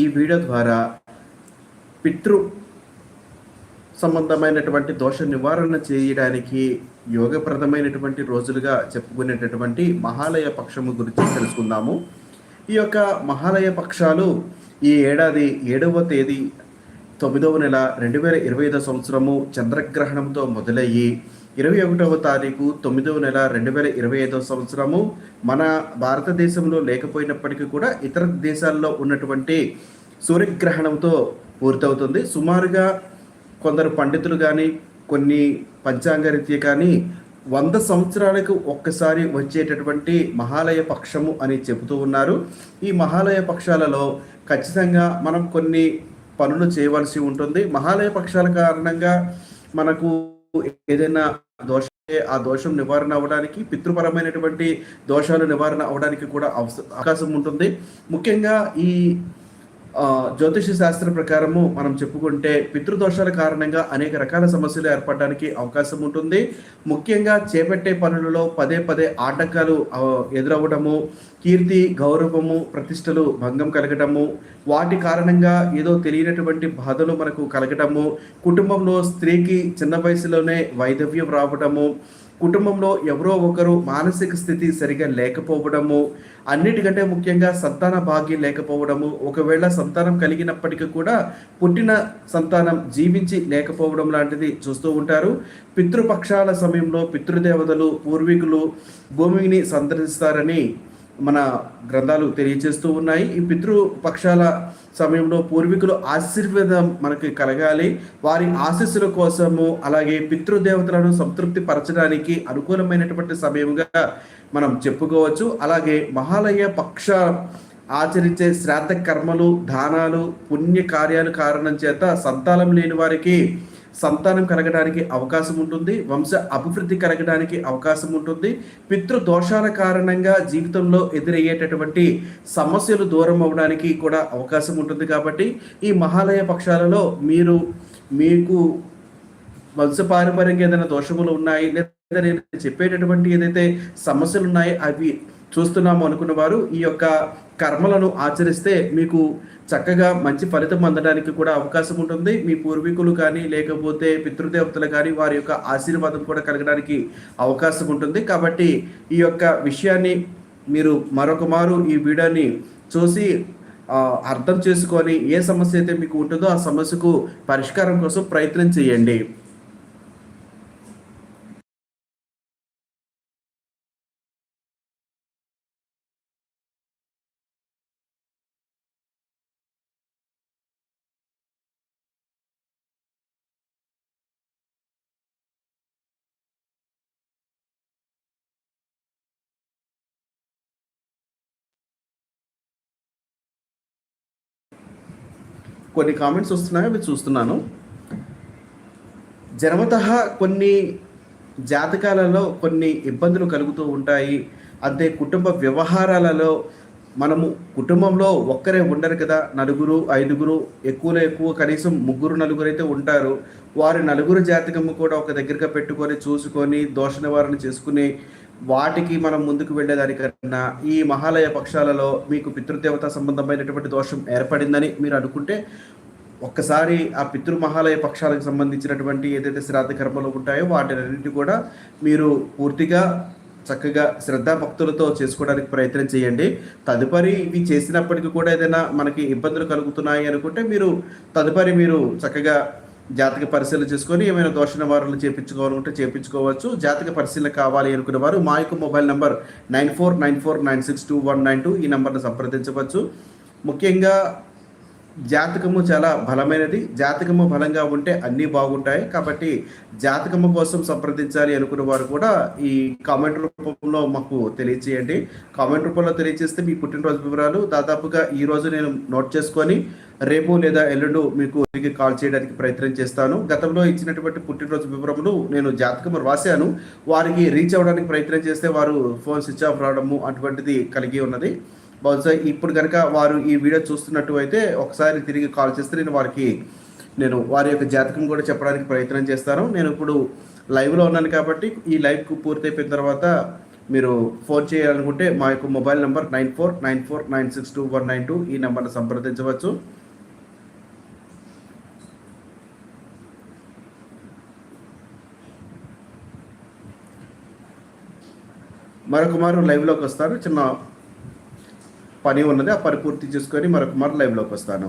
ఈ వీడియో ద్వారా పితృ సంబంధమైనటువంటి దోష నివారణ చేయడానికి యోగప్రదమైనటువంటి రోజులుగా చెప్పుకునేటటువంటి మహాలయ పక్షము గురించి తెలుసుకుందాము. ఈ యొక్క మహాలయ పక్షాలు ఈ ఏడాది ఏడవ తేదీ తొమ్మిదవ నెల రెండు వేల ఇరవై ఐదో సంవత్సరము చంద్రగ్రహణంతో మొదలయ్యి ఇరవై ఒకటవ తారీఖు తొమ్మిదవ నెల రెండు వేల ఇరవై ఐదవ సంవత్సరము. మన భారతదేశంలో లేకపోయినప్పటికీ కూడా ఇతర దేశాల్లో ఉన్నటువంటి సూర్యగ్రహణంతో పూర్తవుతుంది. సుమారుగా కొందరు పండితులు కానీ కొన్ని పంచాంగరీత్య కానీ వంద సంవత్సరాలకు ఒక్కసారి వచ్చేటటువంటి మహాలయ పక్షము అని చెబుతూ ఉన్నారు. ఈ మహాలయ పక్షాలలో ఖచ్చితంగా మనం కొన్ని పనులు చేయవలసి ఉంటుంది. మహాలయ పక్షాల కారణంగా మనకు ఏదైనా దోష ఆ దోషం నివారణ అవ్వడానికి పితృపరమైనటువంటి దోషాలు నివారణ అవ్వడానికి కూడా అవస- అవకాశం ఉంటుంది. ముఖ్యంగా ఈ జ్యోతిష శాస్త్ర ప్రకారము మనం చెప్పుకుంటే పితృదోషాల కారణంగా అనేక రకాల సమస్యలు ఏర్పడడానికి అవకాశం ఉంటుంది. ముఖ్యంగా చేపట్టే పనులలో పదే పదే ఆటంకాలు ఎదురవ్వడము కీర్తి గౌరవము ప్రతిష్టలు భంగం కలగటము వాటి కారణంగా ఏదో తెలియనటువంటి బాధలు మనకు కలగటము కుటుంబంలో స్త్రీకి చిన్న వయసులోనే వైధవ్యం రావడము కుటుంబంలో ఎవరో ఒకరు మానసిక స్థితి సరిగా లేకపోవడము అన్నిటికంటే ముఖ్యంగా సంతాన భాగ్యం లేకపోవడము ఒకవేళ సంతానం కలిగినప్పటికీ కూడా పుట్టిన సంతానం జీవించి లేకపోవడం లాంటిది చూస్తూ ఉంటారు. పితృపక్షాల సమయంలో పితృదేవతలు పూర్వీకులు భూమిని సందర్శిస్తారని మన గ్రంథాలు తెలియజేస్తూ ఉన్నాయి. ఈ పితృపక్షాల సమయంలో పూర్వీకులు ఆశీర్వేదం మనకి కలగాలి. వారి ఆశీస్సుల కోసము అలాగే పితృదేవతలను సంతృప్తి పరచడానికి అనుకూలమైనటువంటి సమయంగా మనం చెప్పుకోవచ్చు. అలాగే మహాలయ పక్ష ఆచరించే శ్రాద్ధ కర్మలు దానాలు పుణ్య కార్యాల కారణం చేత సంతానం లేని వారికి సంతానం కలగడానికి అవకాశం ఉంటుంది వంశ అభివృద్ధి కలగడానికి అవకాశం ఉంటుంది. పితృ దోషాల కారణంగా జీవితంలో ఎదురయ్యేటటువంటి సమస్యలు దూరం అవడానికి కూడా అవకాశం ఉంటుంది కాబట్టి ఈ మహాలయ పక్షాలలో మీరు మీకు వంశపారంపర్యంగా ఏదైనా దోషములు ఉన్నాయి లేదా నేను చెప్పేటటువంటి ఏదైతే సమస్యలు ఉన్నాయో అవి చూస్తున్నాము అనుకున్న వారు ఈ యొక్క కర్మలను ఆచరిస్తే మీకు చక్కగా మంచి ఫలితం అందడానికి కూడా అవకాశం ఉంటుంది. మీ పూర్వీకులు కానీ లేకపోతే పితృదేవతలు కానీ వారి యొక్క ఆశీర్వాదం కూడా కలగడానికి అవకాశం ఉంటుంది. కాబట్టి ఈ యొక్క విషయాన్ని మీరు మరొక మారు ఈ వీడియోని చూసి అర్థం చేసుకొని ఏ సమస్య అయితే మీకు ఉంటుందో ఆ సమస్యకు పరిష్కారం కోసం ప్రయత్నం చేయండి. కొన్ని కామెంట్స్ వస్తున్నాయి అవి చూస్తున్నాను. జన్మత కొన్ని జాతకాలలో కొన్ని ఇబ్బందులు కలుగుతూ ఉంటాయి. అంతే కుటుంబ వ్యవహారాలలో మనము కుటుంబంలో ఒక్కరే ఉండరు కదా. నలుగురు ఐదుగురు ఎక్కువలో ఎక్కువ కనీసం ముగ్గురు నలుగురు అయితే ఉంటారు. వారి నలుగురు జాతకము కూడా ఒక దగ్గరగా పెట్టుకొని చూసుకొని దోష నివారణ చేసుకుని వాటికి మనం ముందుకు వెళ్ళేదానికన్నా ఈ మహాలయ పక్షాలలో మీకు పితృదేవత సంబంధమైనటువంటి దోషం ఏర్పడిందని మీరు అనుకుంటే ఒక్కసారి ఆ పితృ మహాలయ పక్షాలకు సంబంధించినటువంటి ఏదైతే శ్రాద్ధ కర్మలు ఉంటాయో వాటినన్నింటి కూడా మీరు పూర్తిగా చక్కగా శ్రద్ధా భక్తులతో చేసుకోవడానికి ప్రయత్నం చేయండి. తదుపరి ఇవి చేసినప్పటికీ కూడా ఏదైనా మనకి ఇబ్బందులు కలుగుతున్నాయి అనుకుంటే మీరు తదుపరి మీరు చక్కగా జాతక పరిశీలన చేసుకొని ఏమైనా దోష నివారణలు చేపించుకోవాలంటే చేయించుకోవచ్చు జాతక పరిశీలన కావాలి అనుకునే వారు మా యొక్క mobile number nine four nine four nine six two one nine two ఈ నంబర్ను సంప్రదించవచ్చు. ముఖ్యంగా జాతకము చాలా బలమైనది. జాతకము బలంగా ఉంటే అన్నీ బాగుంటాయి. కాబట్టి జాతకము కోసం సంప్రదించాలి అనుకున్న వారు కూడా ఈ కామెంట్ రూపంలో మాకు తెలియచేయండి. కామెంట్ రూపంలో తెలియజేస్తే మీ పుట్టినరోజు వివరాలు దాదాపుగా ఈ రోజు నేను నోట్ చేసుకొని రేపు లేదా ఎల్లుండు మీకు తిరిగి కాల్ చేయడానికి ప్రయత్నం చేస్తాను. గతంలో ఇచ్చినటువంటి పుట్టినరోజు వివరములు నేను జాతకము రాశాను. వారికి రీచ్ అవ్వడానికి ప్రయత్నం చేస్తే వారు ఫోన్ స్విచ్ ఆఫ్ రావడము అటువంటిది కలిగి ఉన్నది. బహుశా ఇప్పుడు కనుక వారు ఈ వీడియో చూస్తున్నట్టు అయితే ఒకసారి తిరిగి కాల్ చేస్తే నేను వారికి నేను వారి యొక్క జాతకం కూడా చెప్పడానికి ప్రయత్నం చేస్తాను. నేను ఇప్పుడు లైవ్లో ఉన్నాను కాబట్టి ఈ లైవ్ పూర్తయిపోయిన తర్వాత మీరు ఫోన్ చేయాలనుకుంటే మా యొక్క mobile number nine four nine four nine six two one nine two ఈ నెంబర్ను సంప్రదించవచ్చు. మరొక మారు లైవ్లోకి వస్తారు చిన్న పని ఉన్నది ఆ పని పూర్తి చేసుకొని మరొక మారు లైవ్లోకి వస్తాను.